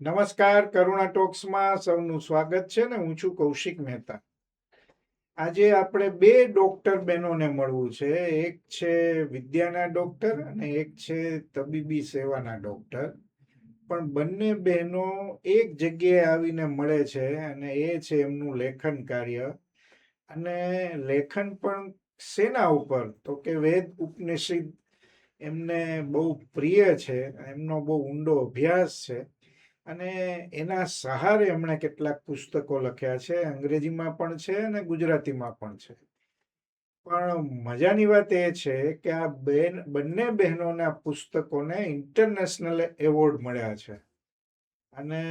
નમસ્કાર, કરુણા ટોક્સમાં સૌનું સ્વાગત છે ને હું છું કૌશિક મહેતા. આજે આપણે બે ડોક્ટર બહેનોને મળવું છે. એક છે વિદ્યાના ડોક્ટર અને એક છે તબીબી સેવાના ડોક્ટર. પણ બંને બહેનો એક જગ્યાએ આવીને મળે છે અને એ છે એમનું લેખન કાર્ય. અને લેખન પણ સેના ઉપર, તો કે વેદ ઉપનિષદ એમને બહુ પ્રિય છે, એમનો બહુ ઊંડો અભ્યાસ છે. અને એના સહારે એમણે કેટલાક પુસ્તકો લખ્યા છે. અંગ્રેજીમાં પણ છે અને ગુજરાતીમાં પણ છે. પણ મજાની વાત એ છે કે આ બેન, બંને બહેનોના પુસ્તકોને ઇન્ટરનેશનલ એવોર્ડ મળ્યા છે. અને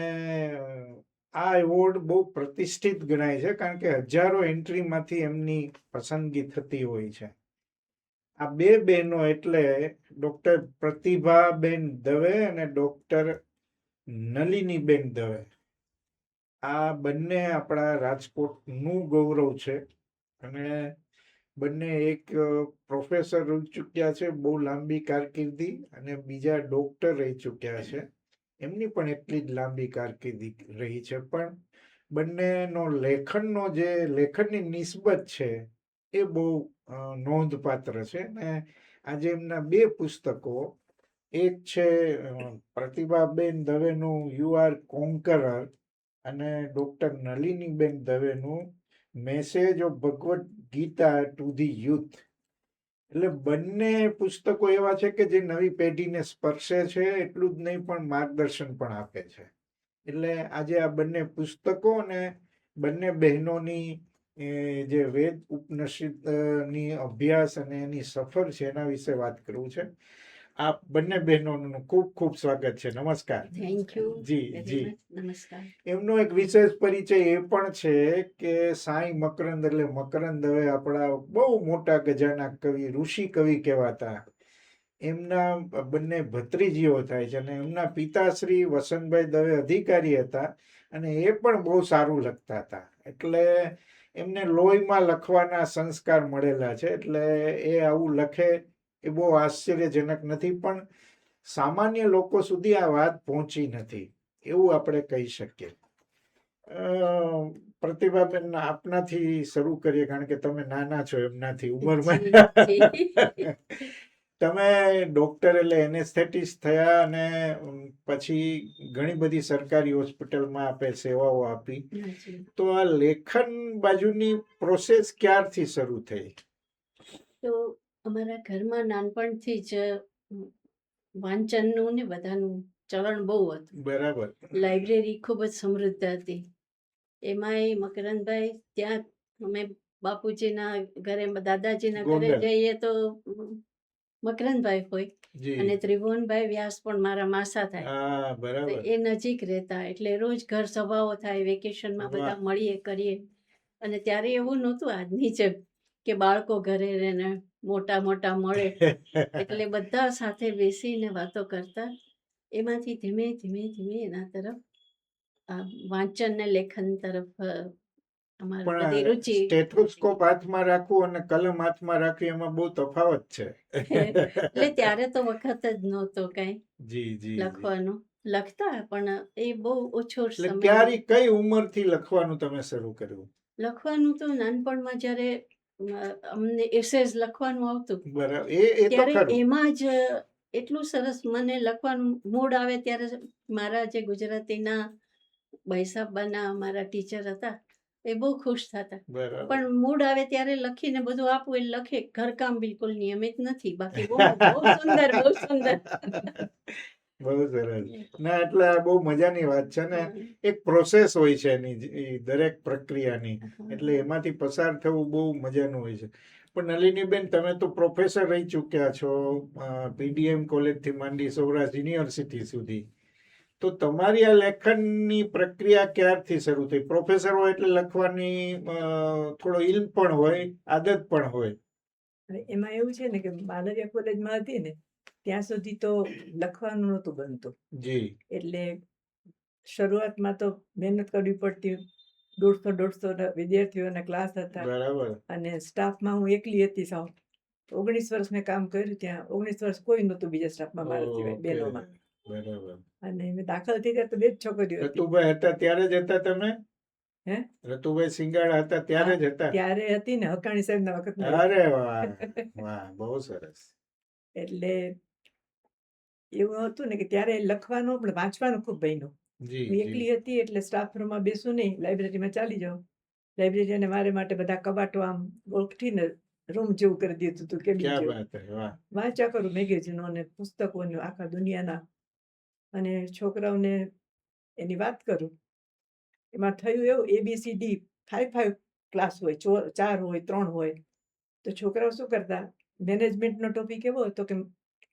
આ એવોર્ડ બહુ પ્રતિષ્ઠિત ગણાય છે કારણ કે હજારો એન્ટ્રીમાંથી એમની પસંદગી થતી હોય છે. આ બે બહેનો એટલે ડૉક્ટર પ્રતિભાબેન દવે અને ડોક્ટર નલિનીબેન દવે. આ બંને આપણા રાજકોટનું ગૌરવ છે અને બંને એક પ્રોફેસર રહી ચૂક્યા છે, બહુ લાંબી કારકિર્દી અને બીજા ડોક્ટર રહી ચૂક્યા છે. એમની પણ એટલી જ લાંબી કારકિર્દી રહી છે. પણ બંનેનો લેખનનો જે લેખનની નિસ્બત છે એ બહુ નોંધપાત્ર છે. ને આજે એમના બે પુસ્તકો એક છે પ્રતિભાબેન દવેનું યુ આર કોન્કરર અને doctor નલિનીબેન દવેનું message of Bhagavad Gita to the youth. એટલે બંને પુસ્તકો એવા છે કે જે નવી પેઢીને સ્પર્શે છે, એટલું જ નહીં પણ માર્ગદર્શન પણ આપે છે. એટલે આજે આ બંને પુસ્તકો અને બંને બહેનોની જે વેદ ઉપનિષદની અભ્યાસ અને એની સફર છે એના વિશે વાત કરવું છે. આ બંને બહેનોનું ખૂબ ખૂબ સ્વાગત છે. નમસ્કાર. થેન્ક યુ જી જી. નમસ્કાર. એમનો એક વિશેષ પરિચય એ પણ છે કે સાંઈ મકરંદ એટલે મકરંદ હવે આપણા બહુ મોટા ગજાના કવિ ઋષિ કવિ કહેવાતા. એમના બંને ભત્રીજીઓ થાય છે અને એમના પિતાશ્રી વસંતભાઈ દવે અધિકારી હતા અને એ પણ બહુ સારું લખતા હતા. એટલે એમને લોહીમાં લખવાના સંસ્કાર મળેલા છે. એટલે એ આવું લખે એ બહુ આશ્ચર્યજનક નથી પણ સામાન્ય લોકો સુધી આ વાત પહોંચી નથી એવું આપણે કહી શકીએ. પ્રતિભાબેન આપનાથી શરૂ કરીએ કારણ કે તમે નાના છો એમનાથી ઉંમરમાં. તમે ડોક્ટર એટલે એનેસ્થેટિસ થયા અને પછી ઘણી બધી સરકારી હોસ્પિટલમાં આપે સેવાઓ આપી. તો આ લેખન બાજુની પ્રોસેસ ક્યારથી શરૂ થઈ? તો અમારા ઘરમાં નાનપણથી જ વાંચનનું ને બધાનું ચલણ બહુ હતું. બરાબર. લાઇબ્રેરી ખૂબ જ સમૃદ્ધ હતી. એમાંય મકરંદભાઈ ત્યાં અમે બાપુજીના ઘરે દાદાજીના ઘરે જઈએ તો મકરંદભાઈ હોય અને ત્રિભુવનભાઈ વ્યાસ પણ મારા માસા થાય. એ નજીક રહેતા એટલે રોજ ઘર સભાઓ થાય વેકેશનમાં બધા મળીએ કરીએ. અને ત્યારે એવું નહોતું આજની જેમ કે બાળકો ઘરે રહીને મોટા મોટા મળે. એટલે બધા સાથે બેસીને વાતો કરતા. એમાંથી ધીમે ધીમે ધીમે એના તરફ વાંચન ને લેખન તરફ સ્ટેથોસ્કોપ હાથમાં રાખવું અને કલમ હાથમાં રાખવી એમાં બહુ તફાવત છે. એટલે ત્યારે તો વખત જ નહોતો કઈ જી જી જી. લખવાનું. લખતા પણ એ બહુ ઓછો સમય ક્યારે કઈ ઉંમરથી લખવાનું તમે શરૂ કર્યું? લખવાનું તો નાનપણમાં જ્યારે અમને એસેસ લખવાનું આવતું. ત્યારે એમાં જ એટલું સરસ મને લખવાનું મૂડ આવે ત્યારે મારા જે ગુજરાતીના બૈસાબાના મારા ટીચર હતા એ બહુ ખુશ થતા. પણ મૂડ આવે ત્યારે લખીને બધું આપવું એ લખે. ઘરકામ બિલકુલ નિયમિત નથી. બાકી બહુ સુંદર બહુ સુંદર. બહુ સરસ ના એટલે આ બહુ મજાની વાત છે ને એક પ્રોસેસ હોય છે એની દરેક પ્રક્રિયાની. એટલે એમાંથી પસાર થવું બહુ મજાનું હોય છે. પણ નલિનીબેન તમે તો પ્રોફેસર રહી ચૂક્યા છો પીડીએમ કોલેજથી માંડી સૌરાષ્ટ્ર યુનિવર્સિટી સુધી. તો તમારી આ લેખનની પ્રક્રિયા ક્યારથી શરૂ થઈ? પ્રોફેસર હોય એટલે લખવાની થોડો ઇલ્મ પણ હોય આદત પણ હોય. એમાં એવું છે ને કે માનવીય કોલેજમાં હતી ને ત્યાં સુધી તો લખવાનું નહોતું બનતું. જી. એટલે શરૂઆતમાં તો મહેનત કરવી પડતી. દોઢસો દોઢસો વિદ્યાર્થીઓના ક્લાસ હતા. બરાબર. અને સ્ટાફમાં હું એકલી હતી સાવ. ઓગણીસ વર્ષ મેં કામ કર્યું ત્યાં. ઓગણીસ વર્ષ કોઈ નહોતું બીજા સ્ટાફમાં મારા સિવાય. બેનોમાં. બરાબર. અને મેં દાખલ થઈ ગયા તો બે જ છોકરીઓ રતુભાઈ હતા ત્યારે જ હતા તમે? હે? રતુભાઈ સિંગાડા હતા ત્યારે જ હતા? ત્યારે હતી ને હકાણી સાહેબના વખત અરે વાહ. વાહ બહુ સરસ. એટલે એવું હતું ને કે ત્યારે લખવાનું પણ વાંચવાનું ખૂબ બન્યું. હું એકલી હતી એટલે સ્ટાફ રૂમમાં બેસું નહીં લાઇબ્રેરીમાં ચાલી જાઉં. લાઇબ્રેરીને મારે માટે બધા કબાટો આમ ઓળખીને રૂમ જેવું કરી દીધું હતું કે વાંચ્યા કરું મેગેઝીનો અને પુસ્તકોને આખા દુનિયાના. અને છોકરાઓને એની વાત કરું. એમાં થયું એવું એબીસીડી ફાઈવ ફાઈવ ક્લાસ હોય ચાર હોય ત્રણ હોય. તો છોકરાઓ શું કરતા? મેનેજમેન્ટનો ટોપિક એવો હતો કે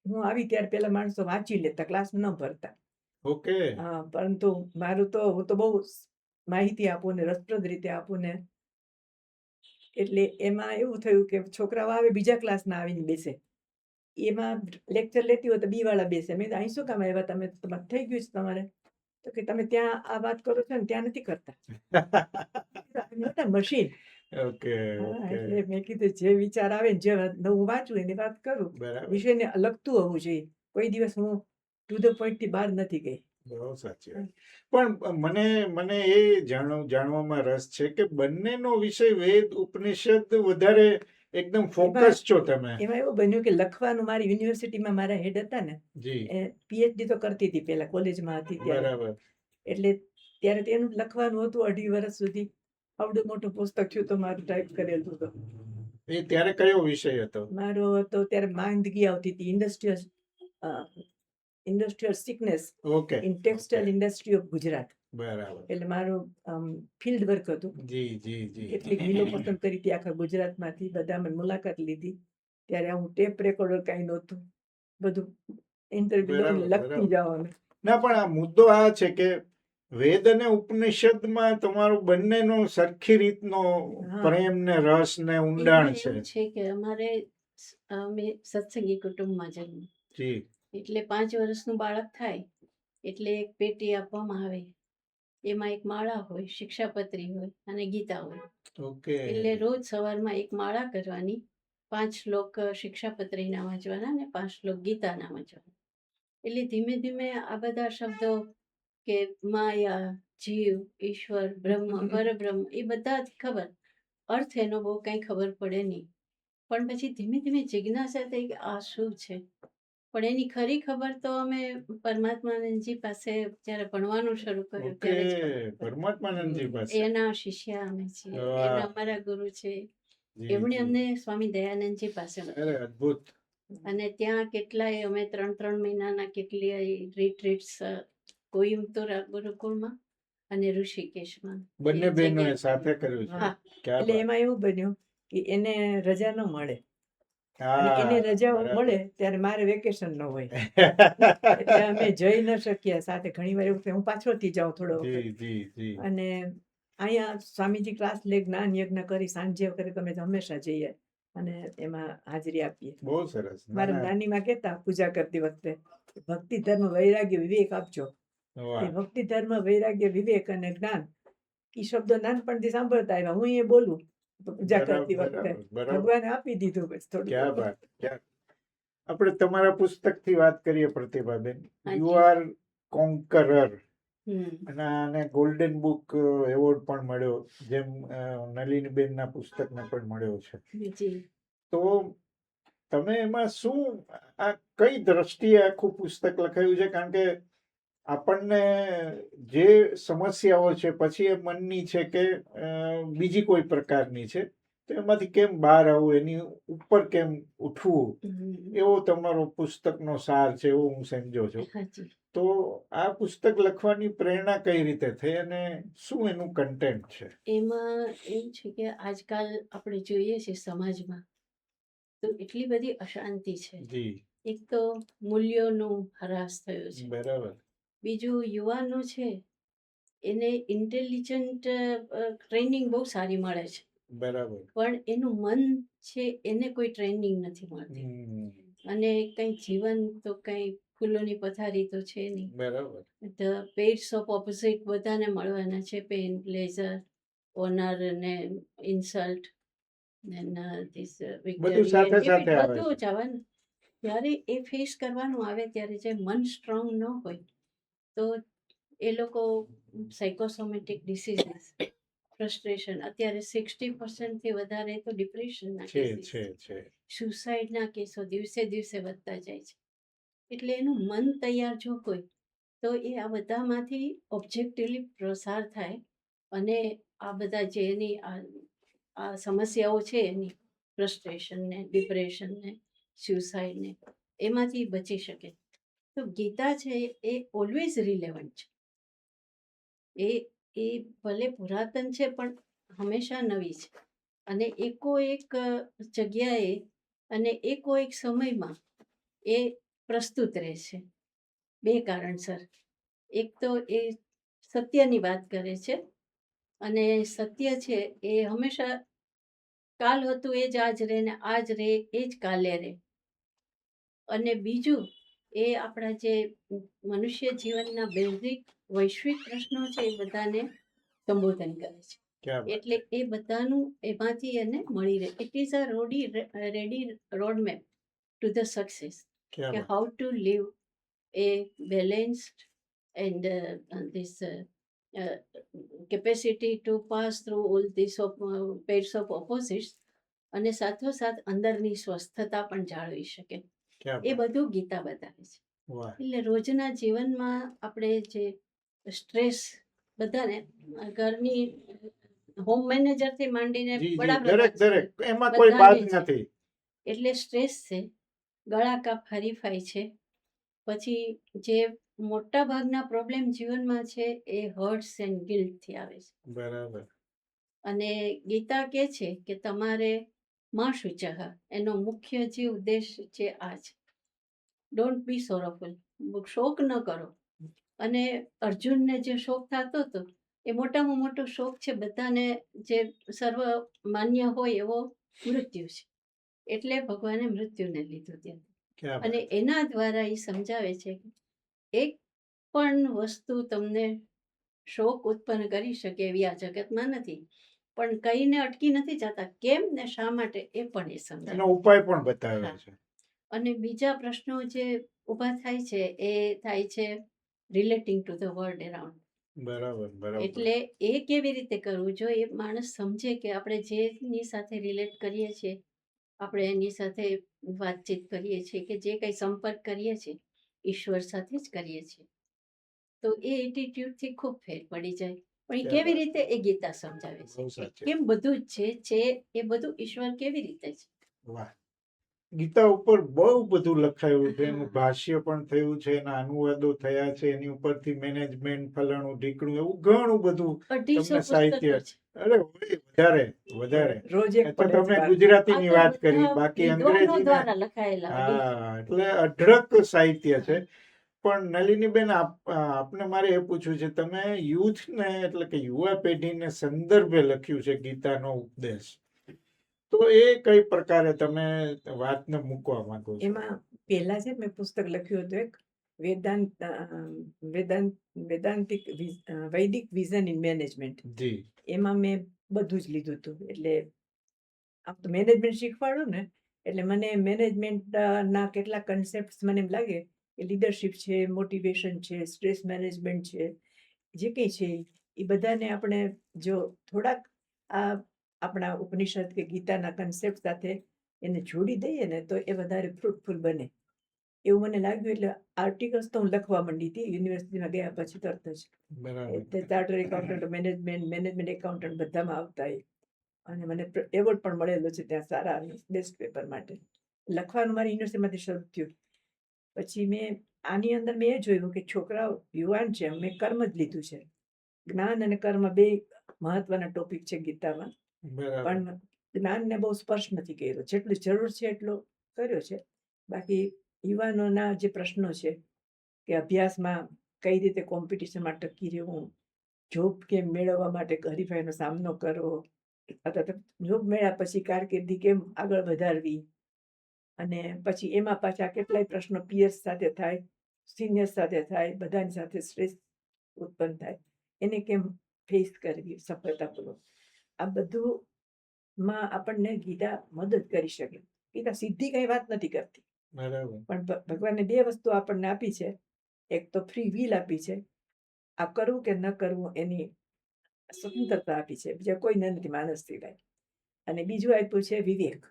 હું આવી ત્યારે પેલા માણસો વાંચી લેતા ક્લાસ ન ભરતા. ઓકે. હા પરંતુ મારું તો હું તો બહુ માહિતી આપું ને રસપ્રદ રીતે આપું ને. એટલે એમાં એવું થયું કે છોકરાઓ આવે બીજા ક્લાસના આવીને બેસે. એમાં લેક્ચર લેતી હોય તો બી વાળા બેસે. મેં અહીં શું કામ આવ્યા? તમે તમારે થઈ ગયું છે તમારે. તો કે તમે ત્યાં આ વાત કરો છો ને ત્યાં નથી કરતા. મશીન ઓકે એટલે મેં કીધું જે વિચાર આવે ને જે નવું વાંચું એની વાત કરું. વિષયને લગતું હોવું જોઈએ. કોઈ દિવસ હું ટુ ધ પોઈન્ટથી બહાર નથી ગઈ. બહુ સાચી વાત. પણ મને મને એ જાણવામાં રસ છે કે બંનેનો વિષય વેદ ઉપનિષદ વધારે એકદમ ફોકસ છો તમે. એમાં એવું બન્યું કે લખવાનું મારી યુનિવર્સિટીમાં મારા હેડ હતા ને એ પીએચડી તો કરતી હતી પેલા કોલેજમાં હતી ત્યારે. બરાબર. એટલે ત્યારે તેનું લખવાનું હતું અઢી વર્ષ સુધી. આવડું મોટું પુસ્તક થયું તો મારું ટાઈપ કરેલું હતું એ ત્યારે કયો વિષય હતો? મારો હતો ત્યારે માંદગી આવતી હતી industrial industrial sickness okay. In textile industry of Gujarat. બરાબર. એટલે મારું ફિલ્ડ વર્ક હતું. જી જી જી. કેટલીક મિલો પસંદ કરી હતી આખા ગુજરાતમાંથી બધા મને મુલાકાત લીધી. ત્યારે હું ટેપ રેકોર્ડર કાંઈ નહોતું. બધું ઇન્ટરવ્યુ લખતી. જવાનું. ના પણ આ મુદ્દો આ છે કે વેદ અને ઉપનિષદમાં તમારું બંનેનો સરખી રીતનો પ્રેમ ને રસ ને ઊંડાણ છે. છે કે અમારે અમે સત્સંગી કુટુંબમાં જન્મ. જી. એટલે પાંચ વર્ષનું બાળક થાય એટલે એક પેટી આપવામાં આવે. એમાં એક માળા હોય શિક્ષાપત્રી હોય અને ગીતા હોય. ઓકે. એટલે રોજ સવારમાં એક માળા કરવાની પાંચ શ્લોક શિક્ષાપત્રીના વાંચવાના અને પાંચ શ્લોક ગીતાના વાંચવાના. એટલે ધીમે ધીમે આ બધા શબ્દો કે માયા જીવ ઈશ્વર બ્રહ્મ પરબ્રહ્મ એ બધા જ ખબર. અર્થ એનો બહુ કંઈ ખબર પડે નહીં. પણ પછી ધીમે ધીમે જિજ્ઞાસા થઈ કે આ શું છે? પણ એની ખરી ખબર તો અમે પરમાત્માનંદજી પાસે જ્યારે ભણવાનું શરૂ કર્યું ત્યારે પરમાત્માનંદજી પાસે. એના શિષ્ય અમે છીએ. એના અમારા ગુરુ છે. એમણે અમને સ્વામી દયાનંદજી પાસે અદ્ભુત. અને ત્યાં કેટલાય અમે ત્રણ ત્રણ મહિનાના કેટલી રિટ્રીટ્સ કોઈમ્બતુર ગુરુકુળમાં અને ઋષિકેશમાં. બંને બહેનોએ સાથે કર્યું છે. એટલે એમાં એવું બન્યું કે એને રજા ન મળે. એને રજા મળે ત્યારે મારે વેકેશન ન હોય. એટલે અમે જઈ ન શક્યા. સાથે ઘણી વાર એવું હું પાછળથી જાઉં થોડો વખત. અને અહીંયા સ્વામીજી ક્લાસ લે જ્ઞાન યજ્ઞ કરી સાંજે કરે તમે હંમેશા જઈએ. અને એમાં હાજરી આપીએ. બહુ સરસ. મારા નાની નાનીમાં કહેતા પૂજા કરતી વખતે ભક્તિ ધર્મ વૈરાગ્ય વિવેક આપજો. ભક્તિ ધર્મ વૈરાગ્ય વિવેક અને જ્ઞાન. એ શબ્દો નાનપણથી સાંભળતા આવ્યા. હું એ બોલું પૂજા કરતી વખતે. ભગવાને આપી દીધું બસ થોડું આપણે તમારા પુસ્તકથી વાત કરીએ પ્રતિભાબેન. યુ આર કોન્કરર અને આને ગોલ્ડન બુક એવોર્ડ પણ મળ્યો. જેમ અ, પુસ્તક પુસ્તકને પણ મળ્યો છે. તો તમે એમાં શું આ કઈ દ્રષ્ટિએ આખું પુસ્તક લખાયું છે? કારણ કે આપણને જે સમસ્યાઓ છે પછી એ મનની છે કે બીજી કોઈ પ્રકારની છે તો એમાંથી કેમ બહાર આવું એની ઉપર કેમ ઉઠવું એવો તમારો પુસ્તકનો સાર છે એવો હું સમજો છું. તો આ પુસ્તક લખવાની પ્રેરણા કઈ રીતે થઈ અને શું એનું કન્ટેન્ટ છે? એમાં એમ છે કે આજકાલ આપણે જોઈએ છે સમાજમાં તો એટલી બધી અશાંતિ છે. એક તો મૂલ્યોનું હરાસ થયો છે. બરાબર. બીજું યુવાનો છે એને ઇન્ટેલિજન્ટ ટ્રેનિંગ બહુ સારી મળે છે. બરાબર. પણ એનું મન છે એને કોઈ ટ્રેનિંગ નથી મળતી. અને કંઈ જીવન તો કંઈ ફૂલોની પથારી તો છે નહીં. બરાબર. ધ પેડ્સ ઓફ ઓપોઝિટ બધાને મળવાના છે પેન પ્લેઝર ઓનર ને ઇન્સલ્ટ બધું સાથે સાથે બધું જ આવવાનું ત્યારે એ ફેસ કરવાનું આવે ત્યારે જે મન સ્ટ્રોંગ ન હોય તો એ લોકો સાયકોસોમેટિક ડિસીઝીસ ફ્રસ્ટ્રેશન અત્યારે સિક્સટી પર્સન્ટથી વધારે તો ડિપ્રેશનના સુસાઇડના કેસો દિવસે દિવસે વધતા જાય છે. એટલે એનું મન તૈયાર જો કોઈ તો એ આ બધામાંથી ઓબ્જેક્ટિવલી પ્રસાર થાય અને આ બધા જે એની આ આ સમસ્યાઓ છે એની ફ્રસ્ટ્રેશનને ડિપ્રેશનને સ્યુસાઇડને એમાંથી બચી શકે. તો ગીતા છે એ ઓલવેઝ રિલેવન્ટ છે. એ એ ભલે પુરાતન છે પણ હંમેશા નવી છે. અને એકો એક જગ્યાએ અને એકો એક સમયમાં એ પ્રસ્તુત રહે છે. બે કારણસર. એક તો એ સત્યની વાત કરે છે અને સત્ય છે એ હંમેશા કાલ હતું એ જ આજ રહે ને આજ રહે એ જ કાલે રહે અને બીજું એ આપણા જે મનુષ્ય જીવનના બેઝિક વૈશ્વિક પ્રશ્નો છે એ બધાને સંબોધન કરે છે. એટલે એ બધાનું એમાંથી એને મળી રહે. It is a roadie ready road map to the success કે how to live a balanced and this capacity to pass through all these pairs of opposites અને સાથોસાથ અંદરની સ્વસ્થતા પણ જાળવી શકે. એ બધું ગીતા બતાવે છે. એટલે રોજના જીવનમાં આપણે જે સ્ટ્રેસ બધાને ઘરની હોમ મેનેજરથી માંડીને જી જી વડાપ્રધાન દરેક દરેક એમાં કોઈ બાદ નથી. એટલે સ્ટ્રેસ છે ગળા કાપ હરીફાઈ છે. પછી જે મોટા ભાગના પ્રોબ્લેમ જીવનમાં છે એ હર્ટ્સ એન્ડ ગિલ્ટથી આવે છે. બરાબર. અને ગીતા કે છે કે તમારે માં શુચહ એનો મુખ્ય જે ઉદ્દેશ છે આ છે ડોન્ટ બી સોરોફુલ શોક ન કરો. અને અર્જુનને જે શોક થતો હતો એ મોટામાં મોટો શોક છે બધાને જે સર્વ માન્ય હોય એવો મૃત્યુ છે. એટલે ભગવાને મૃત્યુને લીધું ત્યાં. અને એના દ્વારા એ સમજાવે છે કે એક પણ વસ્તુ તમને શોક ઉત્પન્ન કરી શકે એવી આ જગતમાં નથી. પણ કઈને અટકી નથી જતા. કેમ ને શા માટે એ પણ એ સમજાવે એનો ઉપાય પણ બતાવ્યો છે. અને બીજા પ્રશ્નો જે ઊભા થાય છે એ થાય છે રિલેટિંગ ટુ ધ વર્લ્ડ બરાબર બરાબર. એટલે એ કેવી રીતે કરવું? જો એ માણસ સમજે કે આપણે જેની સાથે રિલેટ કરીએ છીએ આપણે એની સાથે વાતચીત કરીએ છીએ કે જે કંઈ સંપર્ક કરીએ છીએ ઈશ્વર સાથે જ કરીએ છીએ. તો એ એટીટ્યુડથી ખૂબ ફેર પડી જાય. પણ એ કેવી રીતે એ ગીતા સમજાવે છે? કેમ બધું જ છે એ બધું ઈશ્વર કેવી રીતે છે? વાહ. ગીતા ઉપર બહુ બધું લખાયું છે એનું ભાષ્ય પણ થયું છે એના અનુવાદો થયા છે એની ઉપરથી મેનેજમેન્ટ ફલાણું ઢીકણું એવું ઘણું બધું તમને સાહિત્ય અરે વધારે વધારે. તમે ગુજરાતી ની વાત કરી બાકી અંગ્રેજી હા એટલે અઢળક સાહિત્ય છે. પણ નલિનીબેન આપ આપને મારે એ પૂછવું છે તમે યુથને એટલે કે યુવા પેઢીને સંદર્ભે લખ્યું છે ગીતાનો ઉપદેશ. તો એ કઈ પ્રકારે તમે વાતને મૂકવા માંગો છો? એમાં પહેલા છે મેં પુસ્તક લખ્યું હતું એક વેદાંત વેદાંત વેદાંતિક વૈદિક વિઝન ઇન મેનેજમેન્ટ. જી. એમાં મેં બધું જ લીધું હતું એટલે આમ તો મેનેજમેન્ટ શીખવાડું ને એટલે મને મેનેજમેન્ટ ના કેટલા કન્સેપ્ટ મને એમ લાગે લીડરશિપ છે મોટિવેશન છે સ્ટ્રેસ મેનેજમેન્ટ છે જે કંઈ છે એ બધાને આપણે જો થોડાક આ આપણા ઉપનિષદ કે ગીતાના કન્સેપ્ટ સાથે એને જોડી દઈએ ને તો એ વધારે ફ્રૂટફુલ બને. એવું મને લાગ્યું એટલે આર્ટિકલ્સ તો હું લખવા માંડી હતી યુનિવર્સિટીમાં ગયા પછી તરત જ. Charter accountant management management accountant બધામાં આવતા એ અને મને એવોર્ડ પણ મળેલો છે ત્યાં સારા બેસ્ટ પેપર માટે. લખવાનું મારી યુનિવર્સિટીમાંથી શરૂ થયું. પછી મેં આની અંદર મેં એ જોયું કે છોકરાઓ યુવાન છે મેં કર્મ જ લીધું છે. જ્ઞાન અને કર્મ બે મહત્વના ટોપિક છે ગીતામાં. પણ જ્ઞાનને બહુ સ્પર્શ નથી કર્યો. જેટલી જરૂર છે એટલો કર્યો છે. બાકી યુવાનોના જે પ્રશ્નો છે કે અભ્યાસમાં કઈ રીતે કોમ્પિટિશનમાં ટકી રહેવું જોબ કેમ મેળવવા માટે હરીફાઈનો સામનો કરવો અથવા જોબ મેળવ્યા પછી કારકિર્દી કેમ આગળ વધારવી અને પછી એમાં પાછા કેટલાય પ્રશ્નો પિયર્સ સાથે થાય સિનિયર્સ સાથે થાય બધાની સાથે સ્ટ્રેસ ઉત્પન્ન થાય. એને કેમ ફેસ કરવી સફળતાપૂર્વક? આ બધું માં આપણને ગીતા મદદ કરી શકે. ગીતા સીધી કઈ વાત નથી કરતી. પણ ભગવાને બે વસ્તુ આપણને આપી છે. એક તો ફ્રી વ્હીલ આપી છે. આ કરવું કે ન કરવું એની સ્વતંત્રતા આપી છે. બીજા કોઈને નથી માનસ સિવાય. અને બીજું આપ્યું છે વિવેક.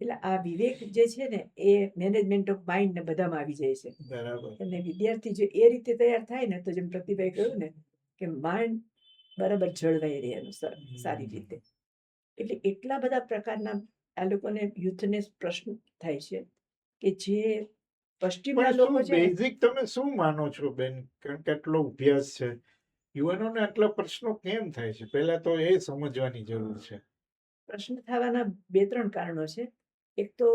એટલે આ વિવેક જે છે ને એ મેનેજમેન્ટ ઓફ માઇન્ડ ને બધામાં આવી જાય છે. બરાબર. અને વિદ્યાર્થી જો એ રીતે તૈયાર થાય ને તો જેમ પ્રતિભાઈ કહ્યું ને કે માઇન્ડ બરાબર જળવાઈ રહે એનું સારી રીતે. એટલે એટલા બધા પ્રકારના આ લોકોને યુથને પ્રશ્ન થાય છે કે જે પશ્ચિમના લોકો છે બેઝિક તમે શું માનો છો બેન? કારણ કે આટલો અભ્યાસ છે. યુવાનોને આટલા પ્રશ્નો કેમ થાય છે? પહેલા તો એ સમજવાની જરૂર છે. પ્રશ્ન થવાના બે ત્રણ કારણો છે. એક તો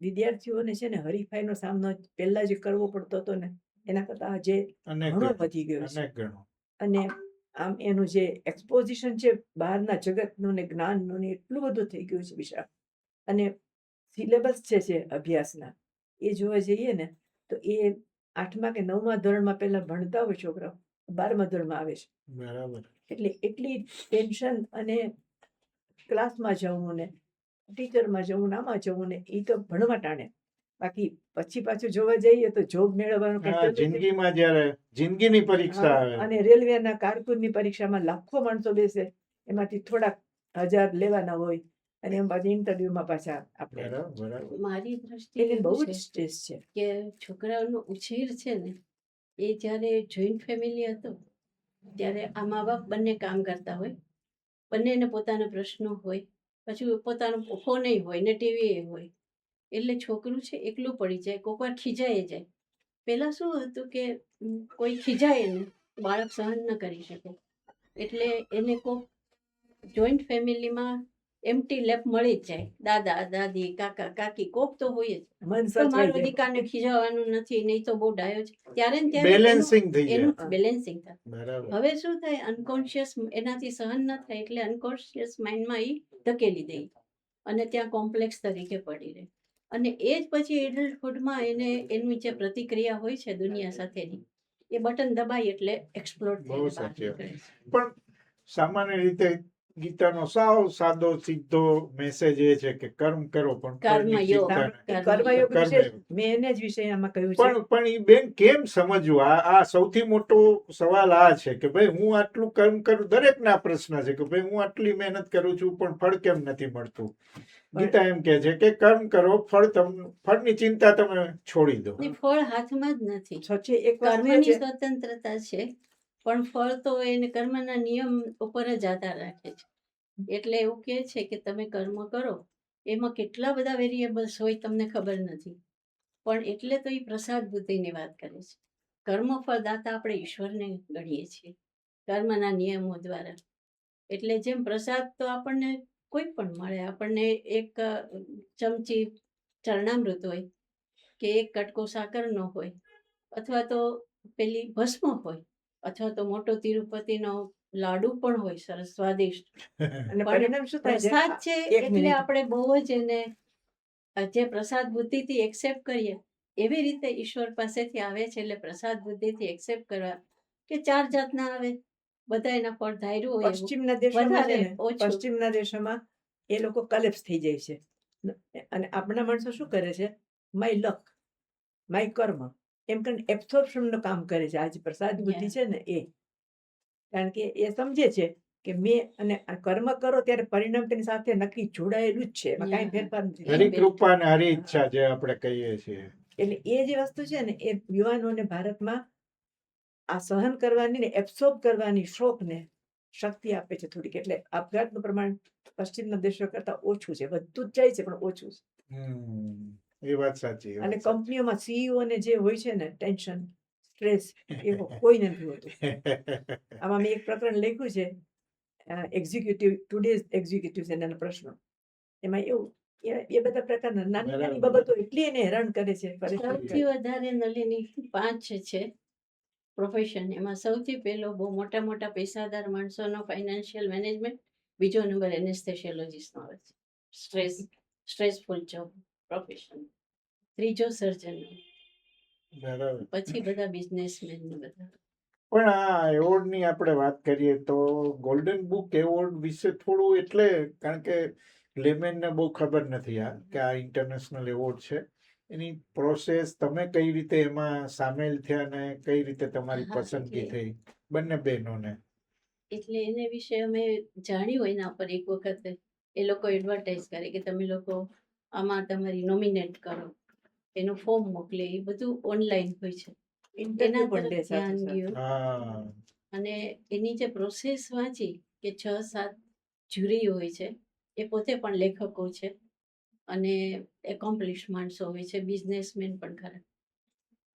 વિદ્યાર્થીઓને છે ને હરીફાઈનો સામનો પહેલા જે કરવો પડતો હતો ને એના કરતા જે ઘણો વધી ગયો છે. અને આમ એનું જે એક્સપોઝિશન છે બહારના જગતનું ને જ્ઞાનનું ને એટલું બધું થઈ ગયું છે વિશાળ. અને સિલેબસ જે છે અભ્યાસના એ જોવા જઈએ ને તો એ આઠમા કે નવમા ધોરણમાં પહેલા ભણતા હોય છોકરાઓ બારમા ધોરણમાં આવે છે. બરાબર. એટલે એટલી ટેન્શન અને ક્લાસમાં જવું ને ટીચરમાં જવું ને આમાં જવું ને એ તો ભણવા ટાણે. બાકી પછી પાછું જોવા જઈએ તો જોબ મેળવવાનું જિંદગીમાં જ્યારે જિંદગીની પરીક્ષા આવે. અને રેલવેના કારકુનની પરીક્ષામાં લાખો માણસો બેસે. એમાંથી થોડાક હજાર લેવાના હોય અને એમ પાછી ઇન્ટરવ્યુમાં પાછા આપણે. મારી દ્રષ્ટિએ બહુ છે જ સ્ટ્રેસ છે. કે છોકરાઓનો ઉછેર છે ને એ જ્યારે જોઈન્ટ ફેમિલી હતો ત્યારે આ મા બાપ બંને કામ કરતા હોય. બંનેને પોતાના પ્રશ્નો હોય. પછી પોતાનો ફોન હોય ને ટીવી હોય, એટલે છોકરું છે એકલું પડી જાય કોઈક વાર ખીજાઈ જાય. પહેલાં શું હતું કે કોઈ ખીજાય ને, બાળક સહન ન કરી શકે. એટલે એને કોઈક જોઈન્ટ ફેમિલીમાં એમટી લેપ મળી જ જાય. દાદા દાદી કાકા કાકી કોક તો હોય જ. મન મારો દીકરાને ખીજાવાનું નથી નહીં તો બહુ ડાયો છે. ત્યારે ને ત્યારે બેલેન્સિંગ થઈ એનું બેલેન્સિંગ થાય. હવે શું થાય? અનકોન્શિયસ એનાથી સહન ન થાય એટલે અનકોન્શિયસ માઇન્ડમાં એ ધકેલી દે. અને ત્યાં કોમ્પ્લેક્સ તરીકે પડી રહે. અને એ જ પછી એડલ્ટહુડમાં એને એની જે પ્રતિક્રિયા હોય છે દુનિયા સાથેની એ બટન દબાય એટલે એક્સપ્લોર થઈ. પણ સામાન્ય રીતે ગીતાનો સાવ સાદો સીધો મેસેજ એ છે કે કર્મ કરો પણ કર્મયોગ. કર્મયોગ વિશે મેં એને જ વિષય આમાં કહ્યું છે. પણ પણ એ બેન કેમ સમજવું? આ આ સૌથી મોટો સવાલ આ છે કે ભાઈ હું આટલું કર્મ કરું દરેકના પ્રશ્ન છે કે ભાઈ હું આટલી મહેનત કરું છું પણ ફળ કેમ નથી મળતું? ગીતા એમ કે છે કે કર્મ કરો ફળ તમને ફળની ચિંતા તમે છોડી દો. ફળ હાથમાં જ નથી. એક કર્મની સ્વતંત્રતા છે. પણ ફળ તો એને કર્મના નિયમ ઉપર જ આધાર રાખે છે. એટલે એવું કહે છે કે તમે કર્મ કરો એમાં કેટલા બધા વેરિયેબલ્સ હોય તમને ખબર નથી. પણ એટલે તો એ પ્રસાદ બુદ્ધિની વાત કરે છે. કર્મ ફળદાતા આપણે ઈશ્વરને ગણીએ છીએ કર્મના નિયમો દ્વારા. એટલે જેમ પ્રસાદ તો આપણને કોઈ પણ મળે આપણને એક ચમચી ચરણામૃત હોય કે એક કટકો સાકરનો હોય અથવા તો પેલી ભસ્મ હોય અથવા તો મોટો તિરુપતિનો લાડુ પણ હોય સરસ સ્વાદિષ્ટ. અને પરિણામ શું થાય? પ્રસાદ છે એટલે આપણે બહુ જ એને જે પ્રસાદ બુદ્ધિથી એક્સેપ્ટ કરીએ એવી રીતે ઈશ્વર પાસેથી આવે છે એટલે પ્રસાદ બુદ્ધિથી એક્સેપ્ટ કરવા કે ચાર જાતના આવે. બધા એના ફળ ધાર્યું હોય. પશ્ચિમના દેશોમાં. પશ્ચિમના દેશોમાં એ લોકો કલેપ્સ થઈ જાય છે. અને આપણા માણસો શું કરે છે? માય લક માય કર્મ એમ કરીને એબ્સોર્પ્શન કામ કરે છે. આજે પ્રસાદ બુદ્ધિ છે ને એ. કારણ કે એ સમજે છે કે મેં અને કર્મ કરો ત્યારે પરિણામ તેની સાથે નક્કી જોડાયેલું જ છે. એમાં કાંઈ ફેરફાર નથી હરી- કૃપા ને હરી ઈચ્છા જે આપણે કહીએ છીએ. એટલે એ જે વસ્તુ છે ને એ યુવાનોને ભારતમાં આ સહન કરવાની ને એબ્સોર્બ કરવાની શોખને શક્તિ આપે છે થોડીક. એટલે આપઘાતનું પ્રમાણ પશ્ચિમના દેશો કરતા ઓછું છે. વધતું જ જાય છે પણ ઓછું છે. હમ. એ વાત સાચી અને કંપનીઓમાં સીઈઓ ને જે હોય છે ને ટેન્શન સ્ટ્રેસ એ કોઈ નથી હોતું. આમાં મેં એક પ્રકરણ લખ્યું છે એક્ઝિક્યુટિવ ટુડેઝ એક્ઝિક્યુટિવ એના પ્રશ્નો. એમાં એવું એ એ બધા પ્રકારના નાની નાની બાબતો એટલી એને હેરાન કરે છે સૌથી વધારે નલિની પાંચ છે પ્રોફેશન એમાં સૌથી પહેલો બહુ મોટા મોટા પૈસાદાર માણસોનો ફાઇનાન્શિયલ મેનેજમેન્ટ બીજો નંબર એનેસ્થેશિયોલોજીસ્ટનો આવે છે. સ્ટ્રેસ સ્ટ્રેસફુલ જોબ પ્રોફેશન ત્રીજો સર્જન પછી બધા બિઝનેસમેન બધા. પણ આ એવોર્ડની આપણે વાત કરીએ તો ગોલ્ડન બુક એવોર્ડ વિશે થોડું એટલે કારણ કે લેમેનને બહુ ખબર નથી આ કે આ ઇન્ટરનેશનલ એવોર્ડ છે. એની પ્રોસેસ તમે કઈ રીતે એમાં સામેલ થયા અને કઈ રીતે તમારી પસંદગી થઈ? બંને બહેનોને. એટલે એને વિશે અમે જાણ્યું એના પર એક વખત એ લોકો એડવર્ટાઇઝ કરે કે તમે લોકો આમાં તમારી નોમિનેટ કરો. એનું ફોર્મ મોકલે એ બધું ઓનલાઈન હોય છે. એના તરફ ધ્યાન ગયું અને એની જે પ્રોસેસ વાંચી કે છ સાત જ્યુરી હોય છે એ પોતે પણ લેખકો છે. અને એકોમ્પ્લિશ માણસો હોય છે બિઝનેસમેન પણ ખરા.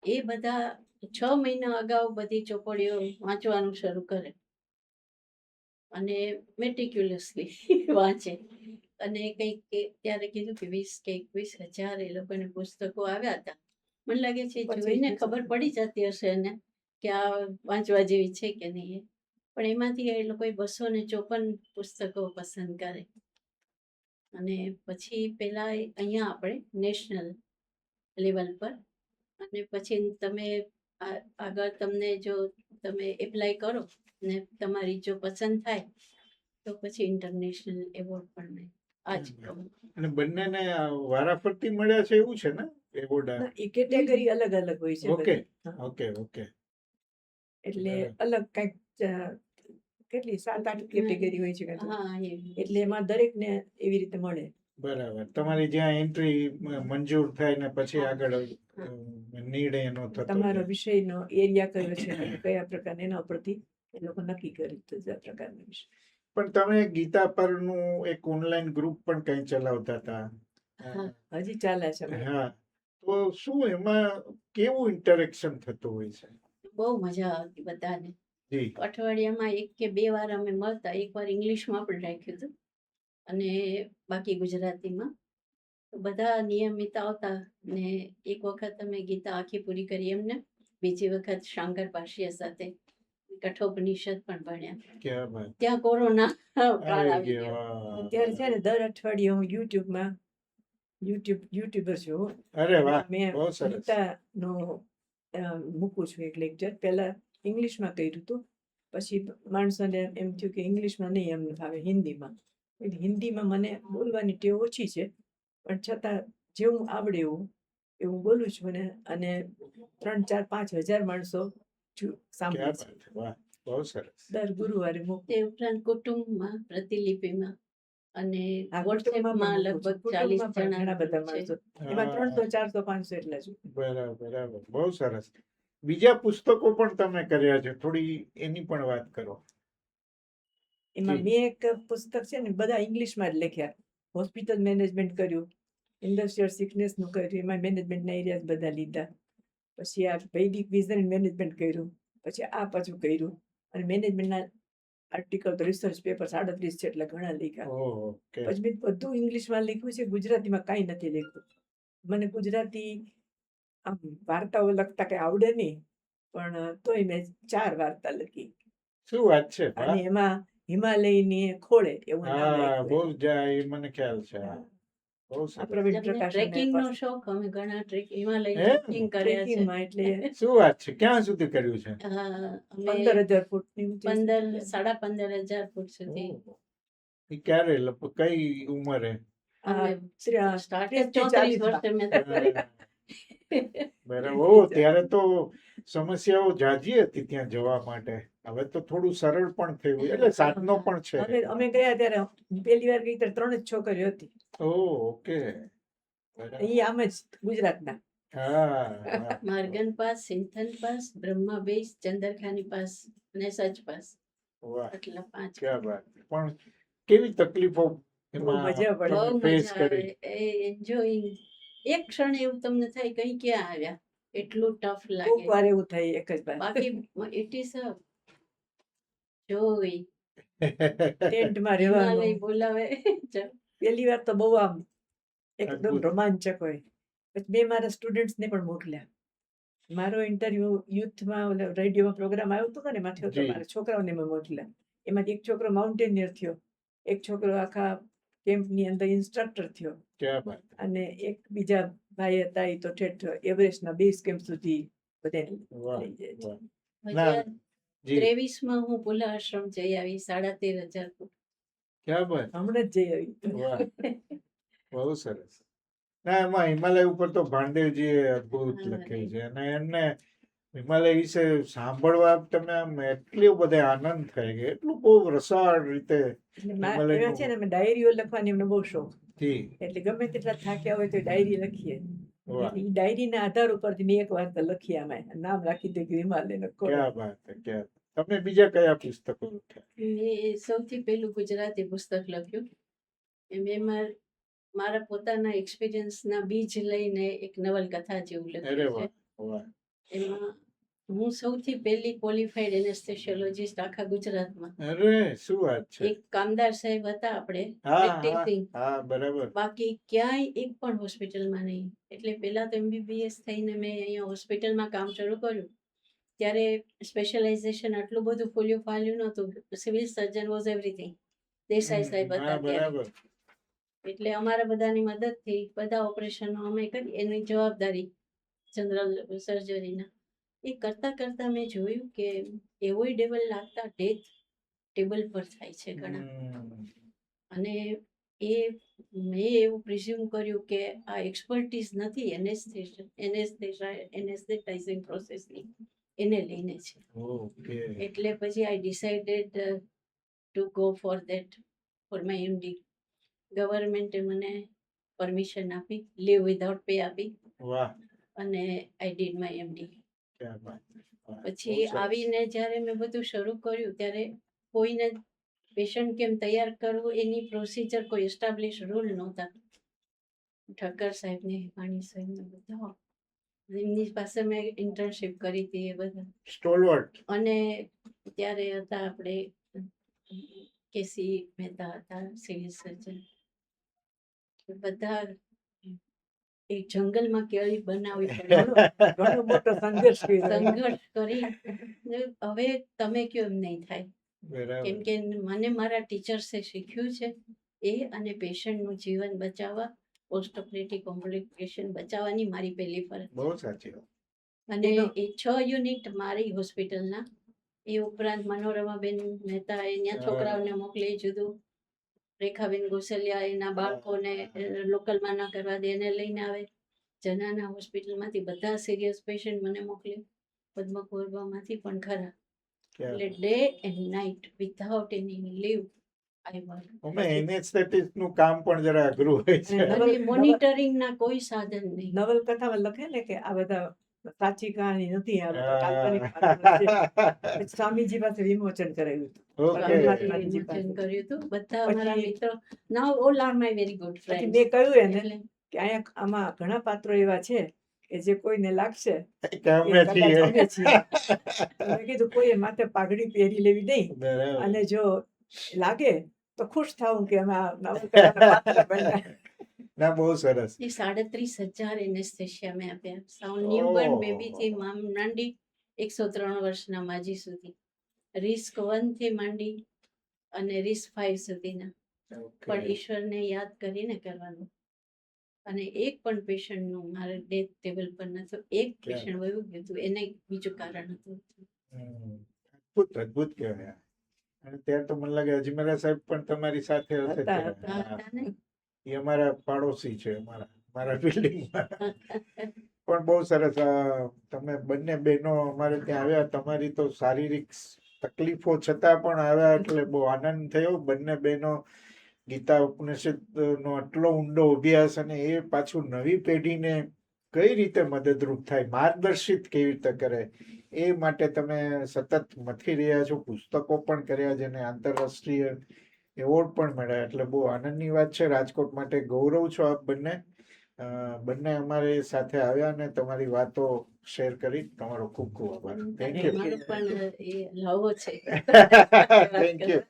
એ બધા છ મહિના અગાઉ બધી ચોપડીઓ વાંચવાનું શરૂ કરે. અને મેટિક્યુલસલી વાંચે. અને કંઈક કે ત્યારે કીધું કે વીસ કે એકવીસ હજાર એ લોકોને પુસ્તકો આવ્યા હતા મને લાગે છે જોઈને ખબર પડી જતી હશે એને કે આ વાંચવા જેવી છે કે નહીં એ. પણ એમાંથી એ લોકોએ બસો ને ચોપન પુસ્તકો પસંદ કરે અને પછી પેલા એ અહીંયા આપણે નેશનલ લેવલ પર અને પછી તમે આગળ તમને જો તમે એપ્લાય કરો ને તમારી જો પસંદ થાય તો પછી ઇન્ટરનેશનલ એવોર્ડ પણ. કહું. અને બંનેને વારાફરતી મળ્યા છે એવું છે ને? એવોર્ડ એ કેટેગરી અલગ અલગ હોય છે ઓકે. Okay okay. એટલે અલગ કંઈક કેટલી સાત આઠ કેટેગરી હોય છે. એટલે એમાં દરેકને એવી રીતે મળે. બરાબર. તમારી જ્યાં એન્ટ્રી મંજૂર થાય ને પછી આગળ નિર્ણય નો થતો તમારો વિષયનો એરિયા કયો છે કયા પ્રકારના એના પરથી એ લોકો નક્કી કરી દીધું આ પ્રકારના વિષય. પણ તમે ગીતા પરનું એક ઓનલાઈન ગ્રુપ પણ કઈ ચલાવતા હતા? હજી ચાલે છે હા તો શું એમાં કેવું ઇન્ટરેક્શન થતું હોય છે? બહુ મજા આવતી બધાને. અઠવાડિયામાં એક કે બે વાર અમે મળતા એક વાર ઇંગ્લિશમાં પણ રાખ્યું હતું. અને બાકી ગુજરાતીમાં. બધા નિયમિત આવતા ને એક વખત અમે ગીતા આખી પૂરી કરી એમને. બીજી વખત શાંકર પાશિયા સાથે કઠોપનિષદ પણ ભણ્યા. ત્યાં કોરોના કાળ આવી ગયો, અત્યારે છે ને દર અઠવાડિયે હું યુટ્યુબમાં યુટ્યુબ યુટ્યુબર છું. અરે વાહ મેં બહુ સરસ. ગીતાનો મૂકું છું એક લેક્ચર પહેલા ઇંગ્લિશમાં કર્યું હતું પછી માણસોને એમ થયું કે ઇંગ્લિશમાં નહીં એમને ફાવે હિન્દીમાં. એટલે હિન્દીમાં મને બોલવાની ટેવ ઓછી છે પણ છતાં જેવું આવડે એવું એવું બોલું છું ને અને ત્રણ ચાર પાંચ હજાર માણસો જો- સાંભળે ક્યાં વાત? વાહ બહુ સરસ. દર ગુરુવારે તે ઉપરાંત કુટુંબમાં પ્રતિલિપિમાં અને આ કુટુંબમાં પણ લગભગ ચાલીસ કુટુંબમાં પણ જણા બધા group છે. માણસો એમાં હા, ત્રણસો ચારસો પાંચસો એટલા જ બરાબર બરાબર. બહુ સરસ. બીજા પુસ્તકો પણ તમે કર્યા છે. થોડી એની પણ વાત કરો. એમાં જી. મેં એક પુસ્તક છે ને બધા ઇંગ્લિશમાં જ લખ્યા. હોસ્પિટલ મેનેજમેન્ટ કર્યું. ઇન્ડસ્ટ્રીયલ સિકનેસનું કર્યું. એમાં મેનેજમેન્ટના એરિયા બધા લીધા. પછી આ વૈદિક વિઝન મેનેજમેન્ટ કર્યું પછી આ પાછું કર્યું અને મેનેજમેન્ટના આર્ટિકલ તો રિસર્ચ પેપર સાડત્રીસ છે એટલે ઘણા લખ્યા. પછી મેં બધું ઇંગ્લિશમાં લખ્યું છે ગુજરાતીમાં કાંઈ નથી લખ્યું. મને ગુજરાતી આમ વાર્તાઓ લખતા કઈ આવડે નહીં પણ તોય મેં ચાર વાર્તા લખી. શું વાત છે અને એમાં હિમાલયની ખોળે એવું બહુ જાય મને ખ્યાલ છે નો શોખ અમે ઘણા ટ્રેક હિમાલય ટ્રેકિંગ કર્યા છે. એટલે શું વાત છે? ક્યાં સુધી કર્યું છે? હા, પંદર હજાર ફૂટ પંદર સાડા પંદર હજાર ફૂટ સુધી. ક્યારે કઈ ઉંમરે? સ્ટાર્ટ ચોત્રીસ વર્ષે મેં. બરાબર ઓ ત્યારે તો સમસ્યાઓ જાજી હતી ત્યાં જવા માટે. હવે તો થોડું સરળ પણ થયું એટલે સાધનો પણ છે. અમે અમે ગયા ત્યારે પહેલી વાર ગઈ ત્યારે ત્રણ જ છોકરીઓ હતી. ઓ ઓકે. એ આમ જ ગુજરાતના. હા. માર્ગન પાસ સિંથન પાસ બ્રહ્મા બેસ ચંદરખાની પાસ અને સચ પાસ. એટલા પાંચ. ક્યાં વાત. પણ કેવી તકલીફો એમાં મજા પડે. મજા કરી? એ એન્જોયિંગ એક ક્ષણ એવું તમને થાય કઈ ક્યાં આવ્યા? એટલું ટફ લાગે. વાર એવું થાય એક જ વાર. બાકી ઇટ ઇઝ અ જોઈ. ટેન્ટમાં રહેવાનું. બોલાવે? પહેલી વાર તો બહુ આમ એકદમ રોમાંચક હોય. પછી મેં મારા સ્ટુડન્ટ્સને પણ મોકલ્યા. મારો ઇન્ટરવ્યુ યુથમાં રેડિયોમાં પ્રોગ્રામ આવ્યો હતો ને માથે હતો મારા છોકરાઓને મેં મોકલ્યા. એમાંથી એક છોકરો માઉન્ટેનિયર થયો. એક છોકરો આખા કેમ્પની અંદર ઇન્સ્ટ્રક્ટર થયો. અને એક બીજા ભાઈ હતા એ તો ઠેઠ એવરેસ્ટના બેઝ કેમ્પ સુધી બધાને લઈ જાય છે. વાહ ના, જી. ત્રેવીસમાં હું ભૂલા આશ્રમ જઈ આવી સાડા તેર હજાર ફૂટ હમણાં જ જઈ આવી. બહુ સરસ. ના એમાં હિમાલય ઉપર તો ભાંડેવજીએ અદ્ભુત હા, લખ્યું છે. અને એમને હિમાલય વિશે સાંભળવા તમે આમ એટલો બધે આનંદ થાય કે એટલું બહુ રસાળ રીતે છે ને ડાયરીઓ લખવાની અમને બહુ શોખ. એટલે ગમે તેટલા થાક્યા હોય તો ડાયરી લખીએ. એટલે ડાયરીના આધાર ઉપરથી મેં એક વાર્તા લખી આમાં. નામ રાખી દે હિમાલયનો ક્યાં વાત ક્યાં? તમે બીજા કયા પુસ્તકો લખ્યા? મેં સૌથી પહેલું ગુજરાતી પુસ્તક લખ્યું. એમ એમાં મારા પોતાના એક્સપિરિયન્સના બીજ લઈને એક નવલકથા જેવું લખ્યું છે. એમાં હું સૌથી પહેલી ક્વોલિફાઈડ એનેસ્થેશિયોલોજિસ્ટ આખા ગુજરાતમાં. અરે શું વાત છે? એક કામદાર સાહેબ હતા આપણે પ્રેક્ટિસિંગ હા બરાબર. બાકી ક્યાંય એક પણ હોસ્પિટલમાં નહીં. એટલે પહેલા તો એમબીબીએસ થઈને મેં અહીંયા હોસ્પિટલમાં કામ શરૂ કર્યું. ત્યારે સ્પેશિયલાઇઝેશન આટલું બધું ફૂલ્યું ફાલ્યું નહોતું. Civil surgeon was everything Desai સાહેબ હતા ત્યારે. બરાબર. એટલે અમારા બધાની મદદથી બધા ઓપરેશનો અમે કરી. એની જવાબદારી જનરલ સર્જરીના એ કરતા કરતા મેં જોયું કે એવોય ડેવલ લાગતા ડેથ ટેબલ પર થાય છે ઘણા. અને એ મેં એવું પ્રિઝ્યુમ કર્યું કે આ એક્સપર્ટીઝ નથી એનેસ્થેટાઇઝિંગ પ્રોસેસની એને લઈને છે. એટલે પછી I decided to go for that for my MD ગવર્મેન્ટે મને પરમિશન આપી લીવ વિધાઉટ પે આપી. અને આઈ ડીડ માય એમડી પછી આવીને જ્યારે મેં બધું શરૂ કર્યું ત્યારે કોઈને પેશન્ટ કેમ તૈયાર કરવું એની પ્રોસિજર કોઈ એસ્ટાબ્લિશ રૂલ નહોતા. ઠક્કર સાહેબને પાણી સાહેબને બધા એમની પાસે મેં ઇન્ટર્નશીપ કરી હતી એ બધા. સ્ટોલવર્ટ અને ત્યારે હતા આપણે કેસી મહેતા હતા સિવિલ સર્જન બધા એ જંગલમાં કેળી બનાવી ઘણો મોટો સંઘર્ષ સંઘર્ષ કરી. હવે તમે કયો એમ નહીં થાય. કેમ કે મને મારા ટીચર્સે શીખ્યું છે એ અને પેશન્ટનું જીવન બચાવવા પોસ્ટ ઓપરેટિવ કોમ્પ્લિકેશન બચાવવાની મારી પહેલી ફરજ. બહુ સાચી અને એ છ યુનિટ મારી હોસ્પિટલના. એ ઉપરાંત મનોરમાબેન મહેતા એ ત્યાં છોકરાઓને મોકલી જુદું રેખાબેન ગોસલિયા એના બાળકોને લોકલમાં ના કરવા દે એને લઈને આવે. જનાના હોસ્પિટલમાંથી બધા સિરિયસ પેશન્ટ મને મોકલ્યો. પદ્મકુરબામાંથી પણ ખરા. એટલે day and night without any leave I વર્કનું કામ પણ જરા અઘરું હોય છે. મોનિટરિંગ ના કોઈ સાધન નહીં. નવલકથામાં લખે ને કે આ બધા સાચી કહાની નથી આ કાલ્પનિક વાતો સ્વામીજી પાસે વિમોચન કર્યું હતું. બધા અમારા મિત્રો now all are my very good friend મેં કહ્યું એને કે અહીંયા આમાં ઘણા પાત્રો એવા છે કે જે કોઈને લાગશે મેં કીધું કોઈએ માથે પાઘડી પહેરી લેવી નહીં. અને જો લાગે તો ખુશ થાવું કે અમે આ પાત્ર બન્યા. ના બહુ સરસ. એ સાડત્રીસ હજાર એનેસ્થેશિયા મેં આપ્યા. સાવ ન્યૂબોર્ન બેબી થી મામ- માંડી એકસો ત્રણ વર્ષના માજી સુધી. રિસ્ક વનથી માંડી અને રિસ્ક ફાઈવ સુધીના. પણ ઈશ્વરને યાદ કરીને કરવાનું. અને એક પણ પેશન્ટનું મારે ડેથ ટેબલ પર નતું. એક પેશન્ટ વયું ગયું હતું. એને બીજું કારણ હતું. અદ્ભુત અદ્ભુત કહેવાય અને ત્યારે તો મને લાગે અજમેરા સાહેબ પણ તમારી સાથે હશે હતા, એ અમારા પાડોશી છે અમારા મારા બિલ્ડિંગમાં. પણ બહુ સરસ તમે બંને બહેનો અમારે ત્યાં આવ્યા. તમારી તો શારીરિક તકલીફો છતાં પણ આવ્યા એટલે બહુ આનંદ થયો. બંને બહેનો ગીતા ઉપનિષદ નો આટલો ઊંડો અભ્યાસ અને એ પાછું નવી પેઢીને કઈ રીતે મદદરૂપ થાય, માર્ગદર્શિત કેવી રીતે કરે, એ માટે તમે સતત મથી રહ્યા છો. પુસ્તકો પણ કર્યા અને આંતરરાષ્ટ્રીય એવોર્ડ પણ મળ્યા. એટલે બહુ આનંદની વાત છે. રાજકોટ માટે ગૌરવ છો આપ બંને. બંને અમારે સાથે આવ્યા અને તમારી વાતો શેર કરી. તમારો ખૂબ ખૂબ આભાર. થેન્ક યુ પણ એ લાવો છે. Thank you